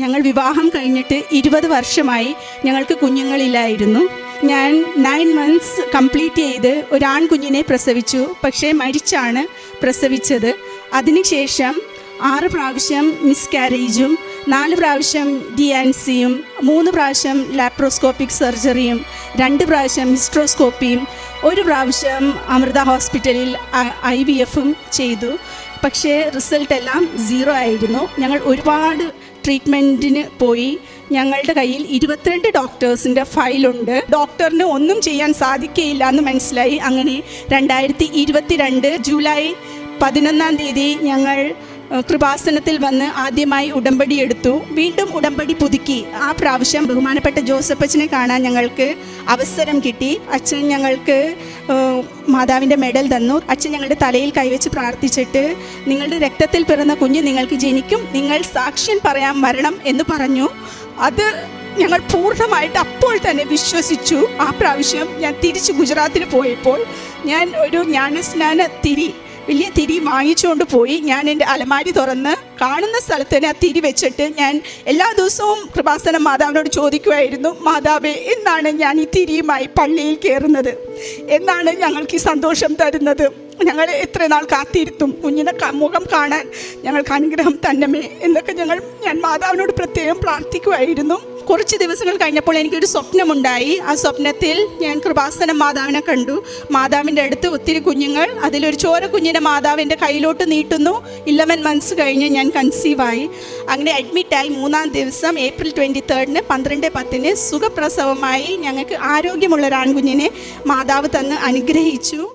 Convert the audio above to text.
ഞങ്ങൾ വിവാഹം കഴിഞ്ഞിട്ട് ഇരുപത് വർഷമായി ഞങ്ങൾക്ക് കുഞ്ഞുങ്ങളില്ലായിരുന്നു. ഞാൻ നയൻ മന്ത്സ് കംപ്ലീറ്റ് ചെയ്ത് ഒരു ആൺകുഞ്ഞിനെ പ്രസവിച്ചു. പക്ഷേ മരിച്ചാണ് പ്രസവിച്ചത്. അതിനുശേഷം ആറ് പ്രാവശ്യം മിസ്കാരേജും നാല് പ്രാവശ്യം ഡി ആൻ സിയും മൂന്ന് പ്രാവശ്യം ലാപ്രോസ്കോപ്പിക് സർജറിയും രണ്ട് പ്രാവശ്യം ഹിസ്ട്രോസ്കോപ്പിയും ഒരു പ്രാവശ്യം അമൃത ഹോസ്പിറ്റലിൽ ഐ വി എഫും ചെയ്തു. പക്ഷേ റിസൾട്ട് എല്ലാം സീറോ ആയിരുന്നു. ഞങ്ങൾ ഒരുപാട് ട്രീറ്റ്മെന്റിന് പോയി. ഞങ്ങളുടെ കയ്യിൽ ഇരുപത്തിരണ്ട് ഡോക്ടേഴ്സിന്റെ ഫയലുണ്ട്. ഡോക്ടറിന് ഒന്നും ചെയ്യാൻ സാധിക്കുകയില്ല എന്ന് മനസ്സിലായി. അങ്ങനെ രണ്ടായിരത്തി ഇരുപത്തിരണ്ട് ജൂലൈ പതിനൊന്നാം തീയതി ഞങ്ങൾ കൃപാസനത്തിൽ വന്ന് ആദ്യമായി ഉടമ്പടി എടുത്തു. വീണ്ടും ഉടമ്പടി പുതുക്കി. ആ പ്രാവശ്യം ബഹുമാനപ്പെട്ട ജോസഫച്ചനെ കാണാൻ ഞങ്ങൾക്ക് അവസരം കിട്ടി. അച്ഛൻ ഞങ്ങൾക്ക് മാതാവിന്റെ മെഡൽ തന്നു. അച്ഛൻ ഞങ്ങളുടെ തലയിൽ കൈവച്ച് പ്രാർത്ഥിച്ചിട്ട് നിങ്ങളുടെ രക്തത്തിൽ പിറന്ന കുഞ്ഞ് നിങ്ങൾക്ക് ജനിക്കും. നിങ്ങൾ സാക്ഷ്യം പറയാൻ വരണം എന്ന് പറഞ്ഞു. അത് ഞങ്ങൾ പൂർണമായിട്ട് അപ്പോൾ തന്നെ വിശ്വസിച്ചു. ആ പ്രാവശ്യം ഞാൻ തിരിച്ച് ഗുജറാത്തിന് പോയപ്പോൾ ഞാൻ ഒരു ജ്ഞാനസ്നാന തിരി വലിയ തിരി വാങ്ങിച്ചുകൊണ്ട് പോയി. ഞാൻ എന്റെ അലമാരി തുറന്ന് കാണുന്ന സ്ഥലത്ത് തന്നെ ആ തിരി വെച്ചിട്ട് ഞാൻ എല്ലാ ദിവസവും കൃപാസന മാതാവിനോട് ചോദിക്കുമായിരുന്നു മാതാവേ എന്നാണ് ഞാൻ ഈ തിരിയുമായി പള്ളിയിൽ കയറുന്നത്? എന്നാണ് ഞങ്ങൾക്ക് ഈ സന്തോഷം തരുന്നത്? ഞങ്ങൾ എത്ര നാൾ കാത്തിരുത്തും? കുഞ്ഞിനെ മുഖം കാണാൻ ഞങ്ങൾക്ക് അനുഗ്രഹം തന്നമേ എന്നൊക്കെ ഞങ്ങൾ ഞാൻ മാതാവിനോട് പ്രത്യേകം പ്രാർത്ഥിക്കുമായിരുന്നു കുറച്ച് ദിവസങ്ങൾ കഴിഞ്ഞപ്പോൾ എനിക്കൊരു സ്വപ്നമുണ്ടായി. ആ സ്വപ്നത്തിൽ ഞാൻ കൃപാസനം മാതാവിനെ കണ്ടു. മാതാവിന്റെ അടുത്ത് ഒത്തിരി കുഞ്ഞുങ്ങൾ അതിലൊരു ചോര കുഞ്ഞിനെ മാതാവിന്റെ കയ്യിലോട്ട് നീട്ടുന്നു. ഇലവൻ മന്ത്സ് കഴിഞ്ഞ് ഞാൻ കൺസീവായി അങ്ങനെ അഡ്മിറ്റായി മൂന്നാം ദിവസം ഏപ്രിൽ ട്വന്റി തേർഡിന് പന്ത്രണ്ട് പത്തിന് സുഖപ്രസവമായി ഞങ്ങൾക്ക് ആരോഗ്യമുള്ള ഒരു ആൺകുഞ്ഞിനെ മാതാവ് തന്ന് അനുഗ്രഹിച്ചു.